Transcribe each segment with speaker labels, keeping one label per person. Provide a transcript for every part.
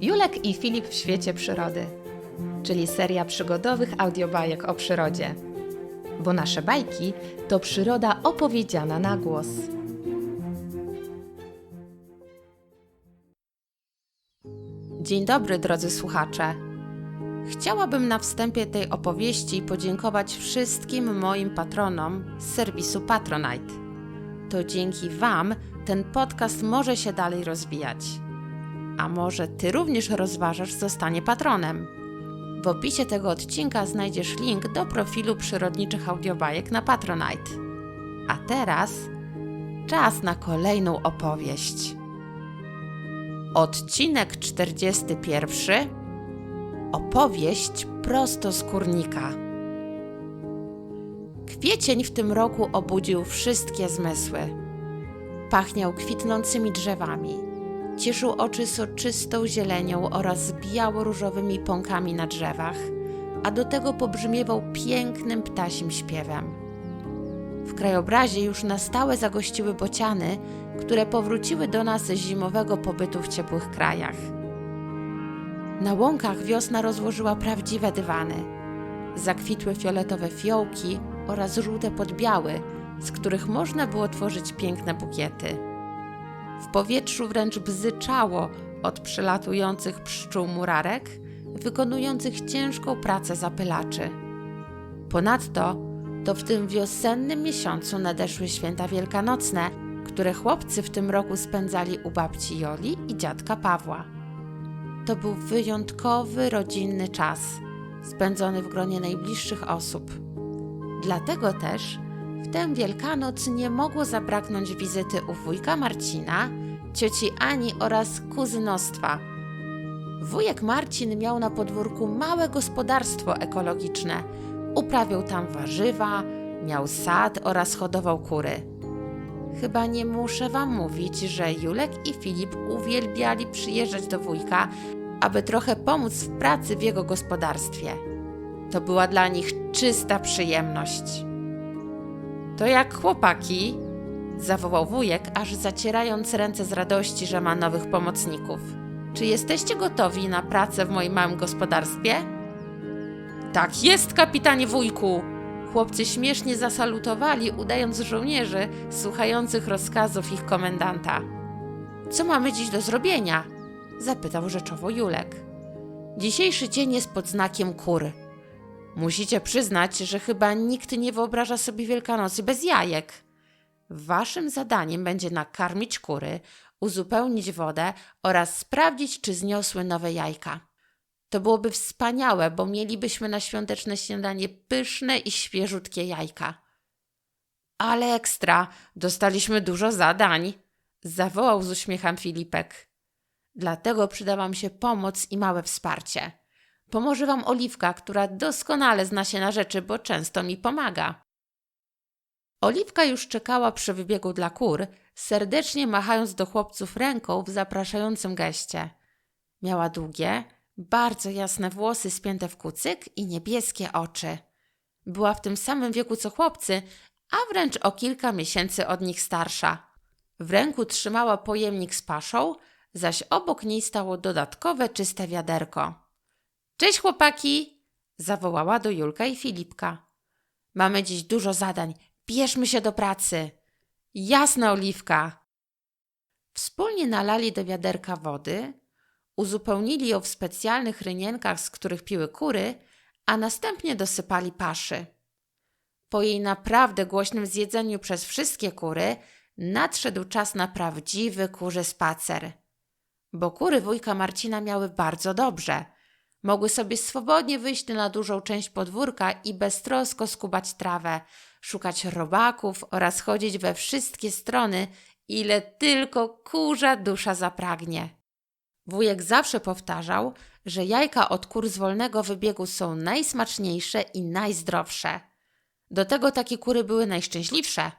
Speaker 1: Julek i Filip w świecie przyrody, czyli seria przygodowych audiobajek o przyrodzie. Bo nasze bajki to przyroda opowiedziana na głos. Dzień dobry, drodzy słuchacze. Chciałabym na wstępie tej opowieści podziękować wszystkim moim patronom z serwisu Patronite. To dzięki Wam ten podcast może się dalej rozwijać. A może Ty również rozważasz zostanie patronem? W opisie tego odcinka znajdziesz link do profilu przyrodniczych audiobajek na Patronite. A teraz czas na kolejną opowieść. Odcinek 41. Opowieść prosto z kurnika. Kwiecień w tym roku obudził wszystkie zmysły. Pachniał kwitnącymi drzewami. Cieszył oczy soczystą zielenią oraz biało-różowymi pąkami na drzewach, a do tego pobrzmiewał pięknym ptasim śpiewem. W krajobrazie już na stałe zagościły bociany, które powróciły do nas z zimowego pobytu w ciepłych krajach. Na łąkach wiosna rozłożyła prawdziwe dywany. Zakwitły fioletowe fiołki oraz żółte podbiały, z których można było tworzyć piękne bukiety. W powietrzu wręcz bzyczało od przylatujących pszczół murarek, wykonujących ciężką pracę zapylaczy. Ponadto to w tym wiosennym miesiącu nadeszły święta wielkanocne, które chłopcy w tym roku spędzali u babci Joli i dziadka Pawła. To był wyjątkowy rodzinny czas, spędzony w gronie najbliższych osób. Dlatego też w tę Wielkanoc nie mogło zabraknąć wizyty u wujka Marcina, cioci Ani oraz kuzynostwa. Wujek Marcin miał na podwórku małe gospodarstwo ekologiczne. Uprawiał tam warzywa, miał sad oraz hodował kury. Chyba nie muszę wam mówić, że Julek i Filip uwielbiali przyjeżdżać do wujka, aby trochę pomóc w pracy w jego gospodarstwie. To była dla nich czysta przyjemność. To jak chłopaki, zawołał wujek, aż zacierając ręce z radości, że ma nowych pomocników. Czy jesteście gotowi na pracę w moim małym gospodarstwie? Tak jest, kapitanie wujku! Chłopcy śmiesznie zasalutowali, udając żołnierzy słuchających rozkazów ich komendanta. Co mamy dziś do zrobienia? zapytał rzeczowo Julek. Dzisiejszy dzień jest pod znakiem kur. Musicie przyznać, że chyba nikt nie wyobraża sobie Wielkanocy bez jajek. Waszym zadaniem będzie nakarmić kury, uzupełnić wodę oraz sprawdzić, czy zniosły nowe jajka. To byłoby wspaniałe, bo mielibyśmy na świąteczne śniadanie pyszne i świeżutkie jajka. Ale ekstra, dostaliśmy dużo zadań, zawołał z uśmiechem Filipek. Dlatego przyda wam się pomoc i małe wsparcie. Pomoże wam Oliwka, która doskonale zna się na rzeczy, bo często mi pomaga. Oliwka już czekała przy wybiegu dla kur, serdecznie machając do chłopców ręką w zapraszającym geście. Miała długie, bardzo jasne włosy spięte w kucyk i niebieskie oczy. Była w tym samym wieku co chłopcy, a wręcz o kilka miesięcy od nich starsza. W ręku trzymała pojemnik z paszą, zaś obok niej stało dodatkowe czyste wiaderko. Cześć chłopaki! zawołała do Julka i Filipka. Mamy dziś dużo zadań, bierzmy się do pracy. Jasna oliwka! Wspólnie nalali do wiaderka wody, uzupełnili ją w specjalnych rynienkach, z których piły kury, a następnie dosypali paszy. Po jej naprawdę głośnym zjedzeniu przez wszystkie kury nadszedł czas na prawdziwy kurzy spacer. Bo kury wujka Marcina miały bardzo dobrze. Mogły sobie swobodnie wyjść na dużą część podwórka i beztrosko skubać trawę, szukać robaków oraz chodzić we wszystkie strony, ile tylko kurza dusza zapragnie. Wujek zawsze powtarzał, że jajka od kur z wolnego wybiegu są najsmaczniejsze i najzdrowsze. Do tego takie kury były najszczęśliwsze,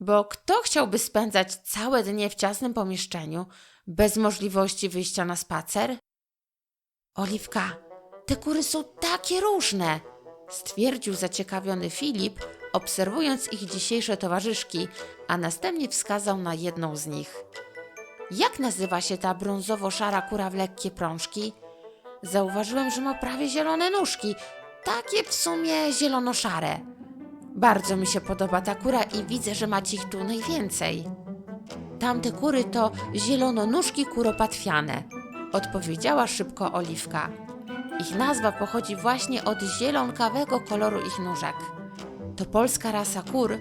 Speaker 1: bo kto chciałby spędzać całe dnie w ciasnym pomieszczeniu bez możliwości wyjścia na spacer? Oliwka, te kury są takie różne, stwierdził zaciekawiony Filip, obserwując ich dzisiejsze towarzyszki, a następnie wskazał na jedną z nich. Jak nazywa się ta brązowo-szara kura w lekkie prążki? Zauważyłem, że ma prawie zielone nóżki, takie w sumie zielono-szare. Bardzo mi się podoba ta kura i widzę, że macie ich tu najwięcej. Tamte kury to zielononóżki kuropatwiane, odpowiedziała szybko Oliwka. Ich nazwa pochodzi właśnie od zielonkawego koloru ich nóżek. To polska rasa kur,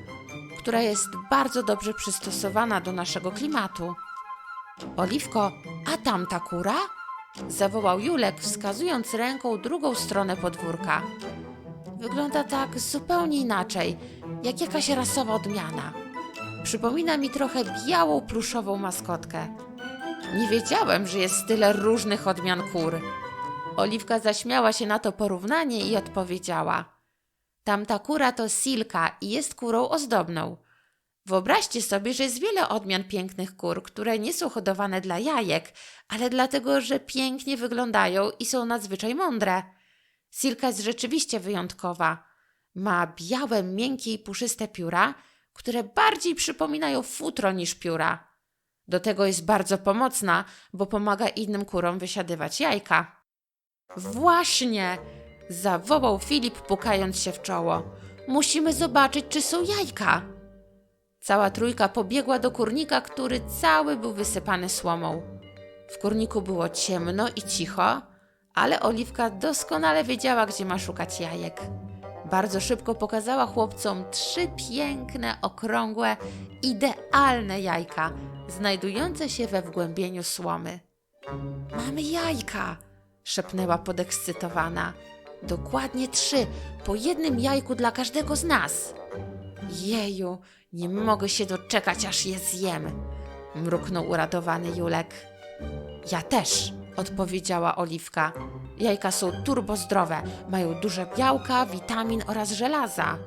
Speaker 1: która jest bardzo dobrze przystosowana do naszego klimatu. Oliwko, a tamta kura? zawołał Julek, wskazując ręką drugą stronę podwórka. Wygląda tak zupełnie inaczej, jak jakaś rasowa odmiana. Przypomina mi trochę białą pluszową maskotkę. Nie wiedziałem, że jest tyle różnych odmian kur. Oliwka zaśmiała się na to porównanie i odpowiedziała: Tamta kura to silka i jest kurą ozdobną. Wyobraźcie sobie, że jest wiele odmian pięknych kur, które nie są hodowane dla jajek, ale dlatego, że pięknie wyglądają i są nadzwyczaj mądre. Silka jest rzeczywiście wyjątkowa. Ma białe, miękkie i puszyste pióra, które bardziej przypominają futro niż pióra. Do tego jest bardzo pomocna, bo pomaga innym kurom wysiadywać jajka. Właśnie! zawołał Filip, pukając się w czoło. Musimy zobaczyć, czy są jajka. Cała trójka pobiegła do kurnika, który cały był wysypany słomą. W kurniku było ciemno i cicho, ale Oliwka doskonale wiedziała, gdzie ma szukać jajek. Bardzo szybko pokazała chłopcom trzy piękne, okrągłe, idealne jajka, znajdujące się we wgłębieniu słomy. Mamy jajka! szepnęła podekscytowana. Dokładnie trzy, po jednym jajku dla każdego z nas. Jeju, nie mogę się doczekać, aż je zjem, mruknął uradowany Julek. Ja też, odpowiedziała Oliwka. Jajka są turbozdrowe, mają duże białka, witamin oraz żelaza.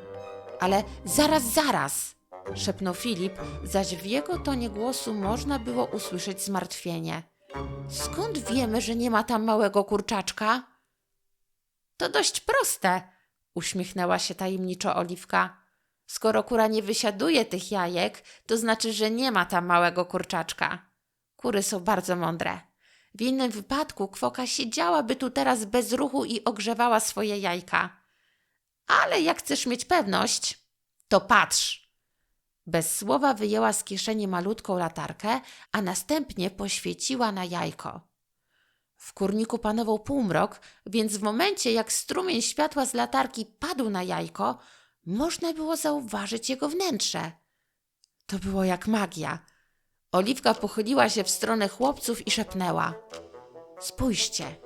Speaker 1: Ale zaraz, zaraz, szepnął Filip, zaś w jego tonie głosu można było usłyszeć zmartwienie. Skąd wiemy, że nie ma tam małego kurczaczka? To dość proste, uśmiechnęła się tajemniczo Oliwka. Skoro kura nie wysiaduje tych jajek, to znaczy, że nie ma tam małego kurczaczka. Kury są bardzo mądre. W innym wypadku kwoka siedziałaby tu teraz bez ruchu i ogrzewała swoje jajka. Ale jak chcesz mieć pewność, to patrz. Bez słowa wyjęła z kieszeni malutką latarkę, a następnie poświeciła na jajko. W kurniku panował półmrok, więc w momencie jak strumień światła z latarki padł na jajko, można było zauważyć jego wnętrze. To było jak magia. Oliwka pochyliła się w stronę chłopców i szepnęła: Spójrzcie,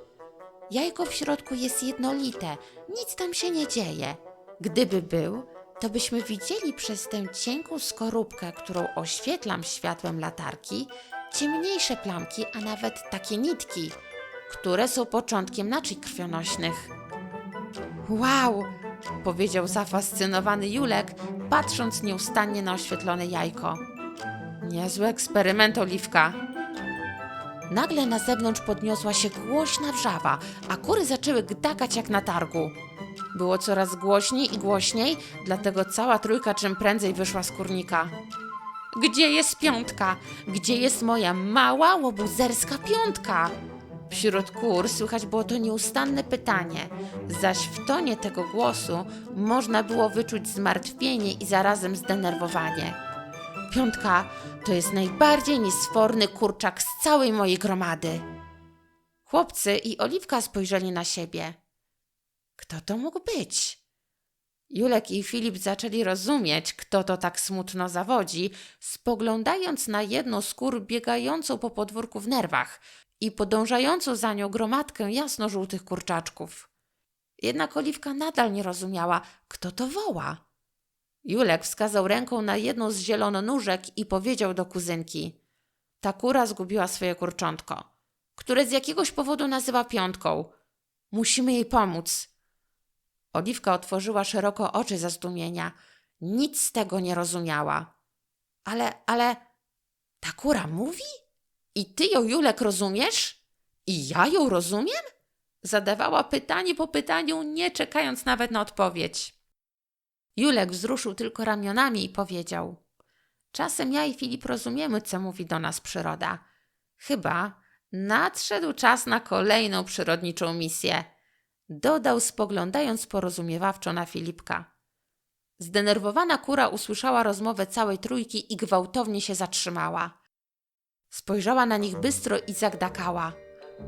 Speaker 1: jajko w środku jest jednolite, nic tam się nie dzieje. Gdyby był, to byśmy widzieli przez tę cienką skorupkę, którą oświetlam światłem latarki, ciemniejsze plamki, a nawet takie nitki, które są początkiem naczyń krwionośnych. Wow! powiedział zafascynowany Julek, patrząc nieustannie na oświetlone jajko. Niezły eksperyment, Oliwka. Nagle na zewnątrz podniosła się głośna wrzawa, a kury zaczęły gdakać jak na targu. Było coraz głośniej i głośniej, dlatego cała trójka czym prędzej wyszła z kurnika. Gdzie jest piątka? Gdzie jest moja mała łobuzerska piątka? Wśród kur słychać było to nieustanne pytanie, zaś w tonie tego głosu można było wyczuć zmartwienie i zarazem zdenerwowanie. Piątka to jest najbardziej niesforny kurczak z całej mojej gromady. Chłopcy i Oliwka spojrzeli na siebie. Kto to mógł być? Julek i Filip zaczęli rozumieć, kto to tak smutno zawodzi, spoglądając na jedną z kur biegającą po podwórku w nerwach i podążającą za nią gromadkę jasno-żółtych kurczaczków. Jednak Oliwka nadal nie rozumiała, kto to woła. Julek wskazał ręką na jedną z zielononóżek i powiedział do kuzynki. Ta kura zgubiła swoje kurczątko, które z jakiegoś powodu nazywa piątką. Musimy jej pomóc. Oliwka otworzyła szeroko oczy ze zdumienia. Nic z tego nie rozumiała. Ale, ale, ta kura mówi? I ty ją, Julek, rozumiesz? I ja ją rozumiem? Zadawała pytanie po pytaniu, nie czekając nawet na odpowiedź. Julek wzruszył tylko ramionami i powiedział: Czasem ja i Filip rozumiemy, co mówi do nas przyroda. Chyba nadszedł czas na kolejną przyrodniczą misję, dodał spoglądając porozumiewawczo na Filipka. Zdenerwowana kura usłyszała rozmowę całej trójki i gwałtownie się zatrzymała. Spojrzała na nich bystro i zagdakała.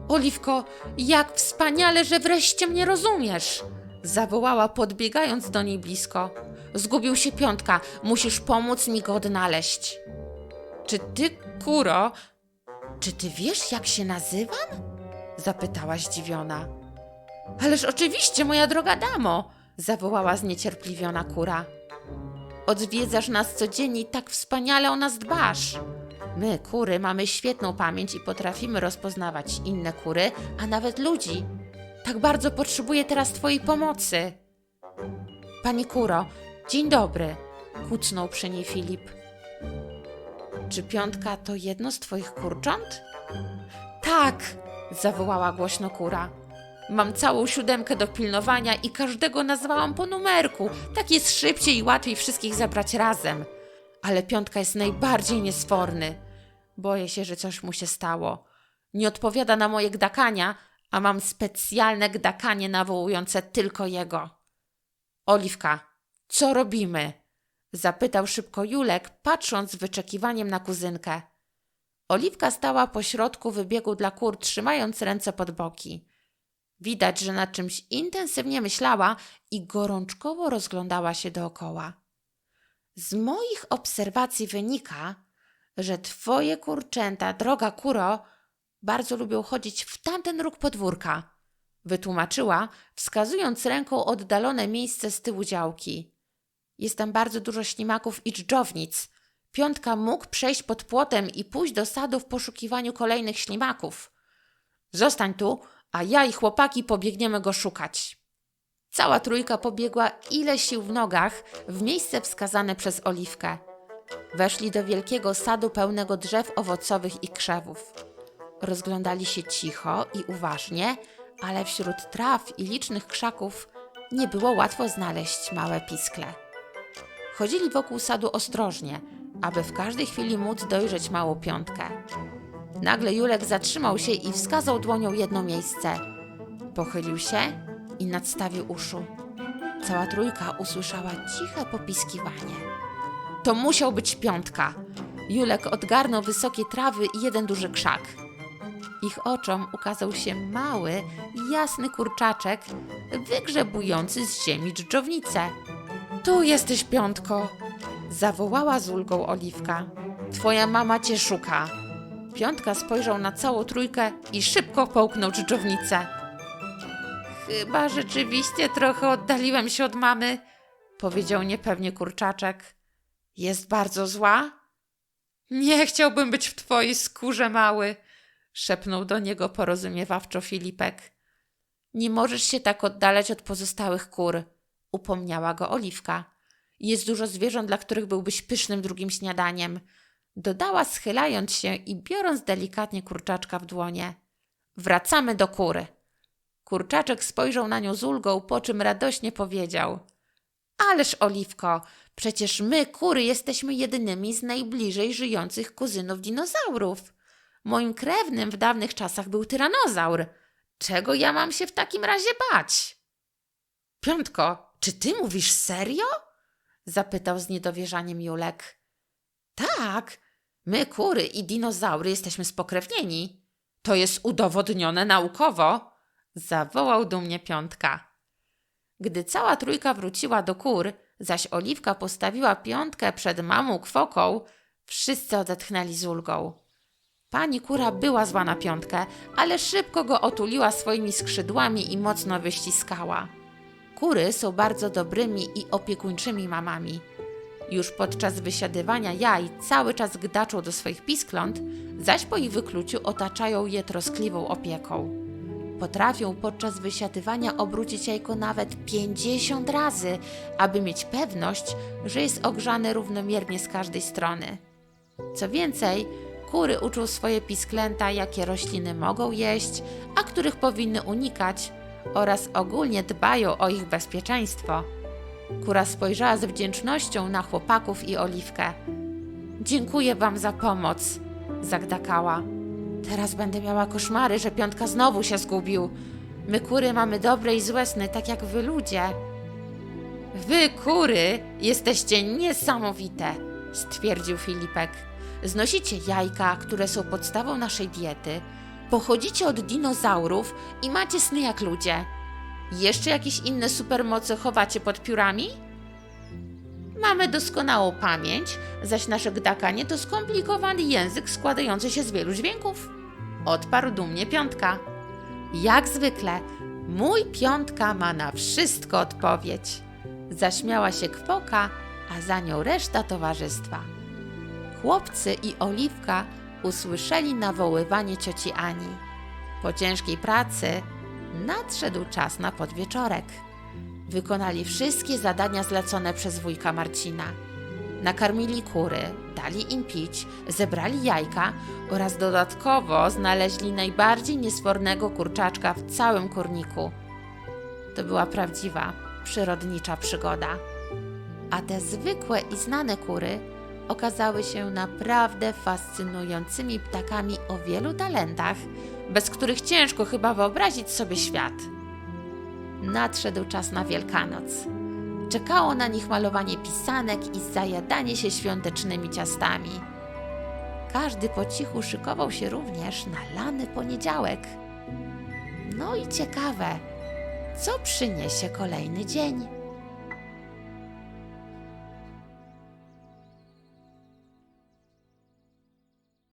Speaker 1: Oliwko, jak wspaniale, że wreszcie mnie rozumiesz! Zawołała, podbiegając do niej blisko. Zgubił się piątka, musisz pomóc mi go odnaleźć. Czy ty, kuro, czy ty wiesz, jak się nazywam? Zapytała zdziwiona. Ależ oczywiście, moja droga damo, zawołała zniecierpliwiona kura. Odwiedzasz nas codziennie i tak wspaniale o nas dbasz. My, kury, mamy świetną pamięć i potrafimy rozpoznawać inne kury, a nawet ludzi. Tak bardzo potrzebuję teraz Twojej pomocy. Pani kuro, dzień dobry, kucnął przy niej Filip. Czy piątka to jedno z Twoich kurcząt? Tak, zawołała głośno kura. Mam całą siódemkę do pilnowania i każdego nazwałam po numerku. Tak jest szybciej i łatwiej wszystkich zabrać razem. Ale piątka jest najbardziej niesforny. Boję się, że coś mu się stało. Nie odpowiada na moje gdakania, a mam specjalne gdakanie nawołujące tylko jego. Oliwka, co robimy? Zapytał szybko Julek, patrząc z wyczekiwaniem na kuzynkę. Oliwka stała po środku wybiegu dla kur, trzymając ręce pod boki. Widać, że nad czymś intensywnie myślała i gorączkowo rozglądała się dookoła. Z moich obserwacji wynika, że twoje kurczęta, droga kuro, bardzo lubią chodzić w tamten róg podwórka, wytłumaczyła, wskazując ręką oddalone miejsce z tyłu działki. Jest tam bardzo dużo ślimaków i dżdżownic. Piątka mógł przejść pod płotem i pójść do sadu w poszukiwaniu kolejnych ślimaków. Zostań tu, a ja i chłopaki pobiegniemy go szukać. Cała trójka pobiegła ile sił w nogach w miejsce wskazane przez Oliwkę. Weszli do wielkiego sadu pełnego drzew owocowych i krzewów. Rozglądali się cicho i uważnie, ale wśród traw i licznych krzaków nie było łatwo znaleźć małe piskle. Chodzili wokół sadu ostrożnie, aby w każdej chwili móc dojrzeć małą piątkę. Nagle Julek zatrzymał się i wskazał dłonią jedno miejsce. Pochylił się i nadstawił uszu. Cała trójka usłyszała ciche popiskiwanie. To musiał być piątka. Julek odgarnął wysokie trawy i jeden duży krzak. Ich oczom ukazał się mały, jasny kurczaczek, wygrzebujący z ziemi dżdżownicę. Tu jesteś, piątko! Zawołała z ulgą Oliwka. Twoja mama cię szuka. Piątka spojrzał na całą trójkę i szybko połknął dżdżownicę. Chyba rzeczywiście trochę oddaliłem się od mamy, powiedział niepewnie kurczaczek. Jest bardzo zła? Nie chciałbym być w twojej skórze, mały, szepnął do niego porozumiewawczo Filipek. Nie możesz się tak oddalać od pozostałych kur, upomniała go Oliwka. Jest dużo zwierząt, dla których byłbyś pysznym drugim śniadaniem. Dodała, schylając się i biorąc delikatnie kurczaczka w dłonie. Wracamy do kury. Kurczaczek spojrzał na nią z ulgą, po czym radośnie powiedział: Ależ, Oliwko, przecież my, kury, jesteśmy jedynymi z najbliżej żyjących kuzynów dinozaurów. Moim krewnym w dawnych czasach był tyranozaur. Czego ja mam się w takim razie bać? Piątko, czy ty mówisz serio? zapytał z niedowierzaniem Julek. Tak, my, kury i dinozaury, jesteśmy spokrewnieni. To jest udowodnione naukowo, zawołał dumnie piątka. Gdy cała trójka wróciła do kur, zaś Oliwka postawiła piątkę przed mamą kwoką, wszyscy odetchnęli z ulgą. Pani kura była zła na piątkę, ale szybko go otuliła swoimi skrzydłami i mocno wyściskała. Kury są bardzo dobrymi i opiekuńczymi mamami. Już podczas wysiadywania jaj cały czas gdaczą do swoich piskląt, zaś po ich wykluciu otaczają je troskliwą opieką. Potrafią podczas wysiadywania obrócić jajko nawet 50 razy, aby mieć pewność, że jest ogrzane równomiernie z każdej strony. Co więcej, kury uczą swoje pisklęta, jakie rośliny mogą jeść, a których powinny unikać, oraz ogólnie dbają o ich bezpieczeństwo. Kura spojrzała z wdzięcznością na chłopaków i oliwkę. Dziękuję wam za pomoc, zagdakała. Teraz będę miała koszmary, że piątka znowu się zgubił. My kury mamy dobre i złe sny, tak jak wy ludzie. Wy kury jesteście niesamowite, stwierdził Filipek. Znosicie jajka, które są podstawą naszej diety, pochodzicie od dinozaurów i macie sny jak ludzie. Jeszcze jakieś inne supermoce chowacie pod piórami? Mamy doskonałą pamięć, zaś nasze gdakanie to skomplikowany język składający się z wielu dźwięków. Odparł dumnie piątka. Jak zwykle, mój piątka ma na wszystko odpowiedź. Zaśmiała się kwoka, a za nią reszta towarzystwa. Chłopcy i Oliwka usłyszeli nawoływanie cioci Ani. Po ciężkiej pracy nadszedł czas na podwieczorek. Wykonali wszystkie zadania zlecone przez wujka Marcina. Nakarmili kury, dali im pić, zebrali jajka oraz dodatkowo znaleźli najbardziej niesfornego kurczaczka w całym kurniku. To była prawdziwa, przyrodnicza przygoda. A te zwykłe i znane kury okazały się naprawdę fascynującymi ptakami o wielu talentach, bez których ciężko chyba wyobrazić sobie świat. Nadszedł czas na Wielkanoc. Czekało na nich malowanie pisanek i zajadanie się świątecznymi ciastami. Każdy po cichu szykował się również na lany poniedziałek. No i ciekawe, co przyniesie kolejny dzień.